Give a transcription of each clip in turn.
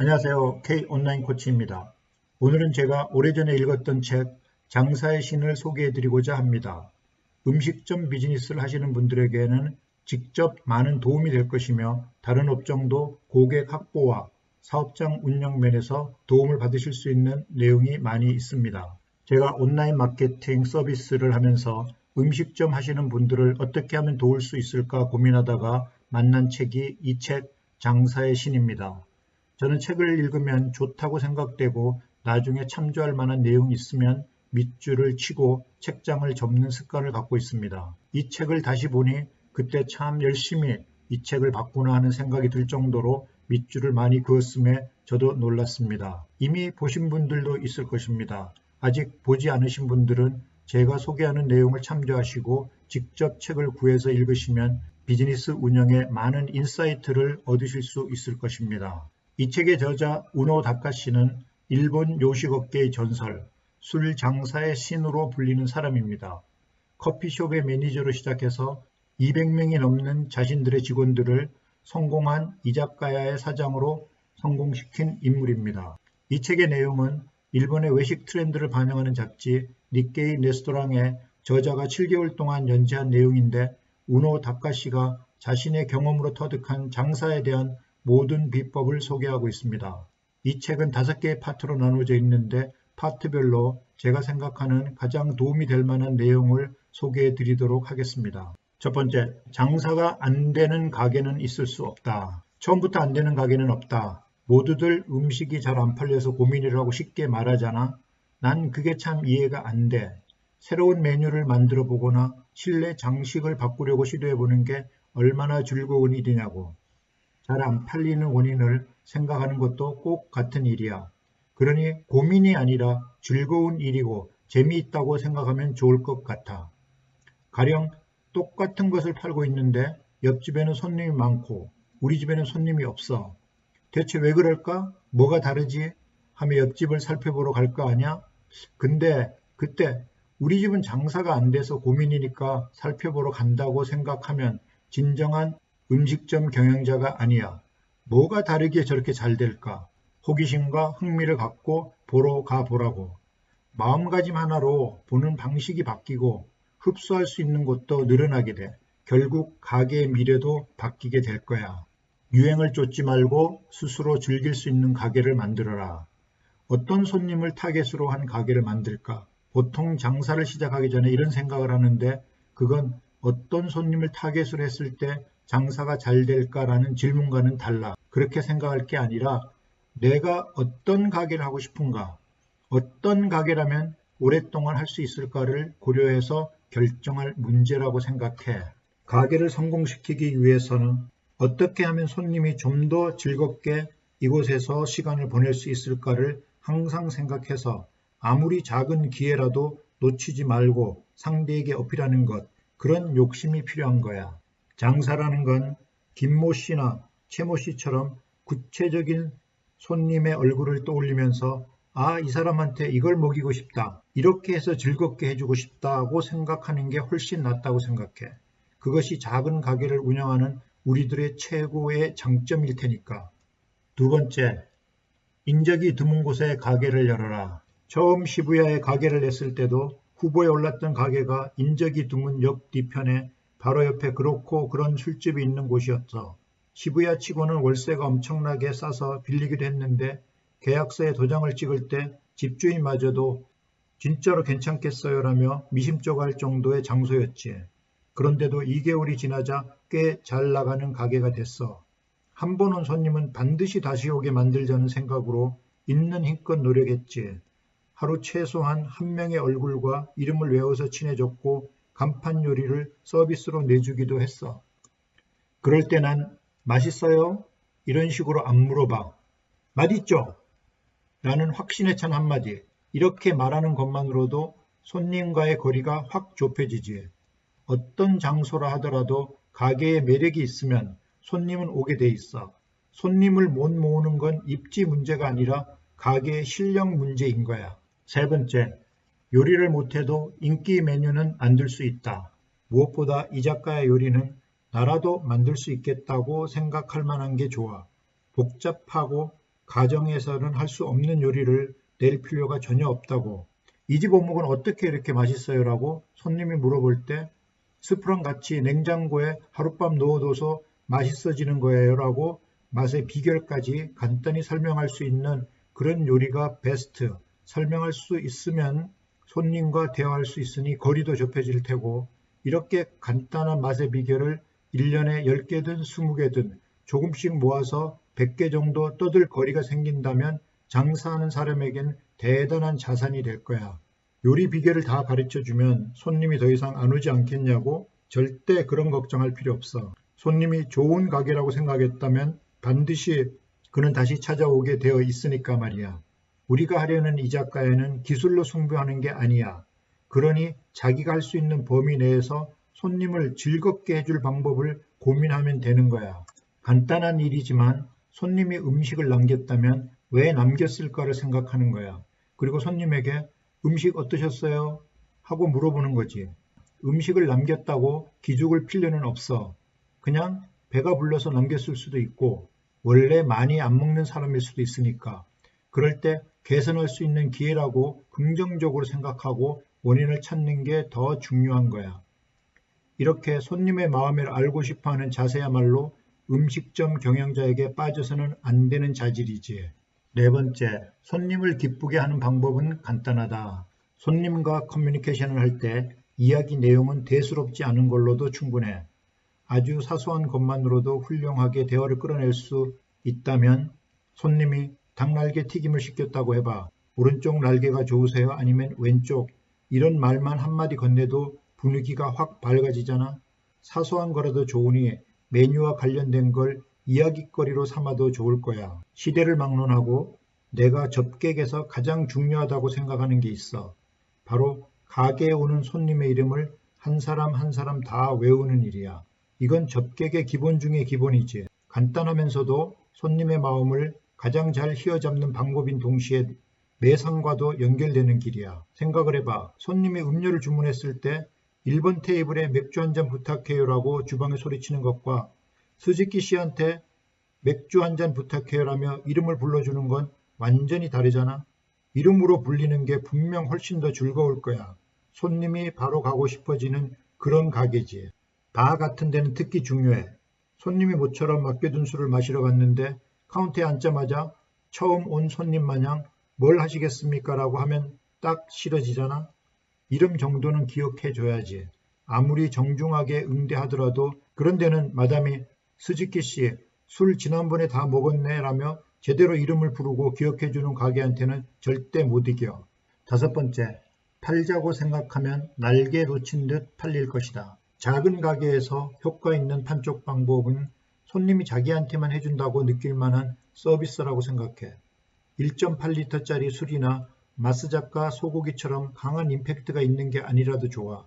안녕하세요. K 온라인 코치입니다. 오늘은 제가 오래전에 읽었던 책 장사의 신을 소개해 드리고자 합니다. 음식점 비즈니스를 하시는 분들에게는 직접 많은 도움이 될 것이며 다른 업종도 고객 확보와 사업장 운영 면에서 도움을 받으실 수 있는 내용이 많이 있습니다. 제가 온라인 마케팅 서비스를 하면서 음식점 하시는 분들을 어떻게 하면 도울 수 있을까 고민하다가 만난 책이 이 책 장사의 신입니다. 저는 책을 읽으면 좋다고 생각되고 나중에 참조할 만한 내용이 있으면 밑줄을 치고 책장을 접는 습관을 갖고 있습니다. 이 책을 다시 보니 그때 참 열심히 이 책을 봤구나 하는 생각이 들 정도로 밑줄을 많이 그었음에 저도 놀랐습니다. 이미 보신 분들도 있을 것입니다. 아직 보지 않으신 분들은 제가 소개하는 내용을 참조하시고 직접 책을 구해서 읽으시면 비즈니스 운영에 많은 인사이트를 얻으실 수 있을 것입니다. 이 책의 저자 우노 다카시는 일본 요식업계의 전설, 술 장사의 신으로 불리는 사람입니다. 커피숍의 매니저로 시작해서 200명이 넘는 자신들의 직원들을 성공한 이자카야의 사장으로 성공시킨 인물입니다. 이 책의 내용은 일본의 외식 트렌드를 반영하는 잡지 니케이 레스토랑에 저자가 7개월 동안 연재한 내용인데 우노 다카시가 자신의 경험으로 터득한 장사에 대한 모든 비법을 소개하고 있습니다. 이 책은 다섯 개의 파트로 나누어져 있는데 파트별로 제가 생각하는 가장 도움이 될 만한 내용을 소개해 드리도록 하겠습니다. 첫 번째, 장사가 안 되는 가게는 있을 수 없다. 처음부터 안 되는 가게는 없다. 모두들 음식이 잘 안 팔려서 고민이라고 쉽게 말하잖아. 난 그게 참 이해가 안 돼. 새로운 메뉴를 만들어 보거나 실내 장식을 바꾸려고 시도해 보는 게 얼마나 즐거운 일이냐고. 잘 안 팔리는 원인을 생각하는 것도 꼭 같은 일이야. 그러니 고민이 아니라 즐거운 일이고 재미있다고 생각하면 좋을 것 같아. 가령 똑같은 것을 팔고 있는데 옆집에는 손님이 많고 우리 집에는 손님이 없어. 대체 왜 그럴까? 뭐가 다르지? 하며 옆집을 살펴보러 갈 거 아니야? 근데 그때 우리 집은 장사가 안 돼서 고민이니까 살펴보러 간다고 생각하면 진정한 음식점 경영자가 아니야. 뭐가 다르게 저렇게 잘 될까? 호기심과 흥미를 갖고 보러 가보라고. 마음가짐 하나로 보는 방식이 바뀌고 흡수할 수 있는 것도 늘어나게 돼. 결국 가게의 미래도 바뀌게 될 거야. 유행을 쫓지 말고 스스로 즐길 수 있는 가게를 만들어라. 어떤 손님을 타겟으로 한 가게를 만들까? 보통 장사를 시작하기 전에 이런 생각을 하는데 그건 어떤 손님을 타겟으로 했을 때 장사가 잘 될까라는 질문과는 달라. 그렇게 생각할 게 아니라 내가 어떤 가게를 하고 싶은가, 어떤 가게라면 오랫동안 할 수 있을까를 고려해서 결정할 문제라고 생각해. 가게를 성공시키기 위해서는 어떻게 하면 손님이 좀 더 즐겁게 이곳에서 시간을 보낼 수 있을까를 항상 생각해서 아무리 작은 기회라도 놓치지 말고 상대에게 어필하는 것, 그런 욕심이 필요한 거야. 장사라는 건 김모 씨나 최모 씨처럼 구체적인 손님의 얼굴을 떠올리면서 아, 이 사람한테 이걸 먹이고 싶다. 이렇게 해서 즐겁게 해주고 싶다고 생각하는 게 훨씬 낫다고 생각해. 그것이 작은 가게를 운영하는 우리들의 최고의 장점일 테니까. 두 번째, 인적이 드문 곳에 가게를 열어라. 처음 시부야에 가게를 냈을 때도 후보에 올랐던 가게가 인적이 드문 옆 뒤편에 바로 옆에 그렇고 그런 술집이 있는 곳이었어. 시부야 치고는 월세가 엄청나게 싸서 빌리기도 했는데 계약서에 도장을 찍을 때 집주인마저도 진짜로 괜찮겠어요 라며 미심쩍어할 정도의 장소였지. 그런데도 2개월이 지나자 꽤 잘 나가는 가게가 됐어. 한 번 온 손님은 반드시 다시 오게 만들자는 생각으로 있는 힘껏 노력했지. 하루 최소한 한 명의 얼굴과 이름을 외워서 친해졌고 간판 요리를 서비스로 내주기도 했어. 그럴 때 난 맛있어요? 이런 식으로 안 물어봐. 맛있죠? 라는 확신에 찬 한마디. 이렇게 말하는 것만으로도 손님과의 거리가 확 좁혀지지. 어떤 장소라 하더라도 가게에 매력이 있으면 손님은 오게 돼 있어. 손님을 못 모으는 건 입지 문제가 아니라 가게의 실력 문제인 거야. 세 번째, 요리를 못해도 인기 메뉴는 만들 수 있다. 무엇보다 이 작가의 요리는 나라도 만들 수 있겠다고 생각할 만한 게 좋아. 복잡하고 가정에서는 할 수 없는 요리를 낼 필요가 전혀 없다고 이 집 어묵은 어떻게 이렇게 맛있어요? 라고 손님이 물어볼 때 스프랑 같이 냉장고에 하룻밤 넣어둬서 맛있어지는 거예요 라고 맛의 비결까지 간단히 설명할 수 있는 그런 요리가 베스트 설명할 수 있으면 손님과 대화할 수 있으니 거리도 좁혀질 테고 이렇게 간단한 맛의 비결을 1년에 10개든 20개든 조금씩 모아서 100개 정도 떠들 거리가 생긴다면 장사하는 사람에겐 대단한 자산이 될 거야. 요리 비결을 다 가르쳐 주면 손님이 더 이상 안 오지 않겠냐고 절대 그런 걱정할 필요 없어. 손님이 좋은 가게라고 생각했다면 반드시 그는 다시 찾아오게 되어 있으니까 말이야. 우리가 하려는 이 작가에는 기술로 승부하는 게 아니야. 그러니 자기가 할 수 있는 범위 내에서 손님을 즐겁게 해줄 방법을 고민하면 되는 거야. 간단한 일이지만 손님이 음식을 남겼다면 왜 남겼을까를 생각하는 거야. 그리고 손님에게 음식 어떠셨어요? 하고 물어보는 거지. 음식을 남겼다고 기죽을 필요는 없어. 그냥 배가 불러서 남겼을 수도 있고 원래 많이 안 먹는 사람일 수도 있으니까 그럴 때 개선할 수 있는 기회라고 긍정적으로 생각하고 원인을 찾는 게 더 중요한 거야. 이렇게 손님의 마음을 알고 싶어 하는 자세야말로 음식점 경영자에게 빠져서는 안 되는 자질이지. 네 번째, 손님을 기쁘게 하는 방법은 간단하다. 손님과 커뮤니케이션을 할 때 이야기 내용은 대수롭지 않은 걸로도 충분해. 아주 사소한 것만으로도 훌륭하게 대화를 끌어낼 수 있다면 손님이 닭날개 튀김을 시켰다고 해봐. 오른쪽 날개가 좋으세요? 아니면 왼쪽? 이런 말만 한마디 건네도 분위기가 확 밝아지잖아. 사소한 거라도 좋으니 메뉴와 관련된 걸 이야기거리로 삼아도 좋을 거야. 시대를 막론하고 내가 접객에서 가장 중요하다고 생각하는 게 있어. 바로 가게에 오는 손님의 이름을 한 사람 한 사람 다 외우는 일이야. 이건 접객의 기본 중의 기본이지. 간단하면서도 손님의 마음을 가장 잘 휘어잡는 방법인 동시에 매상과도 연결되는 길이야. 생각을 해봐. 손님이 음료를 주문했을 때 1번 테이블에 맥주 한 잔 부탁해요라고 주방에 소리치는 것과 스즈키 씨한테 맥주 한 잔 부탁해요라며 이름을 불러주는 건 완전히 다르잖아. 이름으로 불리는 게 분명 훨씬 더 즐거울 거야. 손님이 바로 가고 싶어지는 그런 가게지. 바 같은 데는 특히 중요해. 손님이 모처럼 맡겨둔 술을 마시러 갔는데 카운터에 앉자마자 처음 온 손님 마냥 뭘 하시겠습니까? 라고 하면 딱 싫어지잖아. 이름 정도는 기억해 줘야지. 아무리 정중하게 응대하더라도 그런 데는 마담이 스즈키 씨, 술 지난번에 다 먹었네 라며 제대로 이름을 부르고 기억해 주는 가게한테는 절대 못 이겨. 다섯 번째, 팔자고 생각하면 날개 놓친 듯 팔릴 것이다. 작은 가게에서 효과 있는 판촉 방법은 손님이 자기한테만 해준다고 느낄 만한 서비스라고 생각해. 1.8리터짜리 술이나 마스작가 소고기처럼 강한 임팩트가 있는 게 아니라도 좋아.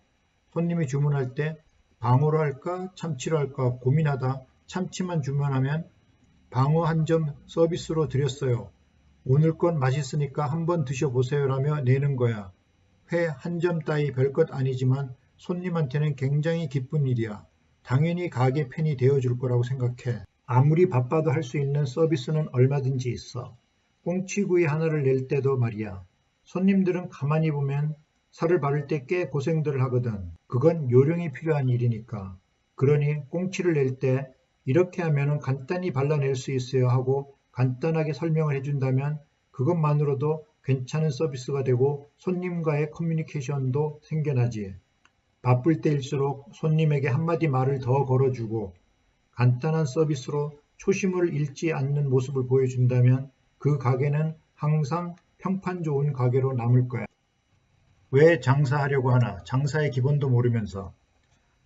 손님이 주문할 때 방어로 할까 참치로 할까 고민하다 참치만 주문하면 방어 한 점 서비스로 드렸어요. 오늘 건 맛있으니까 한번 드셔보세요 라며 내는 거야. 회 한 점 따위 별것 아니지만 손님한테는 굉장히 기쁜 일이야. 당연히 가게 팬이 되어줄 거라고 생각해. 아무리 바빠도 할 수 있는 서비스는 얼마든지 있어. 꽁치구이 하나를 낼 때도 말이야. 손님들은 가만히 보면 살을 바를 때 꽤 고생들을 하거든. 그건 요령이 필요한 일이니까. 그러니 꽁치를 낼 때 이렇게 하면 간단히 발라낼 수 있어요 하고 간단하게 설명을 해준다면 그것만으로도 괜찮은 서비스가 되고 손님과의 커뮤니케이션도 생겨나지. 바쁠 때일수록 손님에게 한마디 말을 더 걸어주고 간단한 서비스로 초심을 잃지 않는 모습을 보여준다면 그 가게는 항상 평판 좋은 가게로 남을 거야. 왜 장사하려고 하나? 장사의 기본도 모르면서.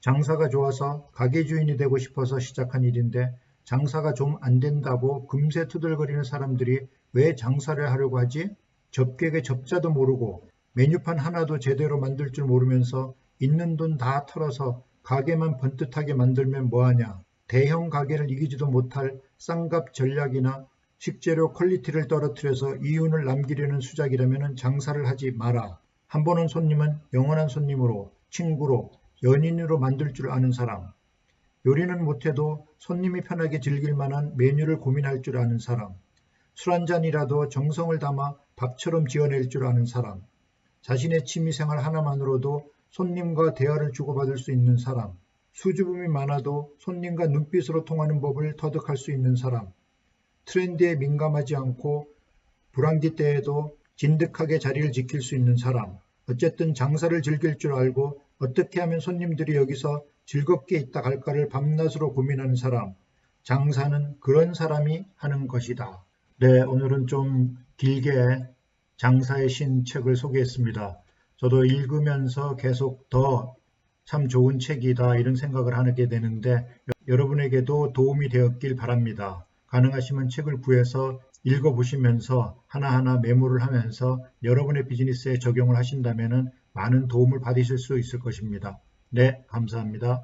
장사가 좋아서 가게 주인이 되고 싶어서 시작한 일인데 장사가 좀 안 된다고 금세 투덜거리는 사람들이 왜 장사를 하려고 하지? 접객의 접자도 모르고 메뉴판 하나도 제대로 만들 줄 모르면서 있는 돈 다 털어서 가게만 번듯하게 만들면 뭐하냐. 대형 가게를 이기지도 못할 쌍갑 전략이나 식재료 퀄리티를 떨어뜨려서 이윤을 남기려는 수작이라면 장사를 하지 마라. 한번온 손님은 영원한 손님으로, 친구로, 연인으로 만들 줄 아는 사람. 요리는 못해도 손님이 편하게 즐길 만한 메뉴를 고민할 줄 아는 사람. 술 한 잔이라도 정성을 담아 밥처럼 지어낼 줄 아는 사람, 자신의 취미생활 하나만으로도 손님과 대화를 주고받을 수 있는 사람, 수줍음이 많아도 손님과 눈빛으로 통하는 법을 터득할 수 있는 사람, 트렌드에 민감하지 않고 불황기 때에도 진득하게 자리를 지킬 수 있는 사람, 어쨌든 장사를 즐길 줄 알고 어떻게 하면 손님들이 여기서 즐겁게 있다 갈까를 밤낮으로 고민하는 사람, 장사는 그런 사람이 하는 것이다. 네, 오늘은 좀 길게 장사의 신 책을 소개했습니다. 저도 읽으면서 계속 더 참 좋은 책이다 이런 생각을 하게 되는데 여러분에게도 도움이 되었길 바랍니다. 가능하시면 책을 구해서 읽어보시면서 하나하나 메모를 하면서 여러분의 비즈니스에 적용을 하신다면 많은 도움을 받으실 수 있을 것입니다. 네, 감사합니다.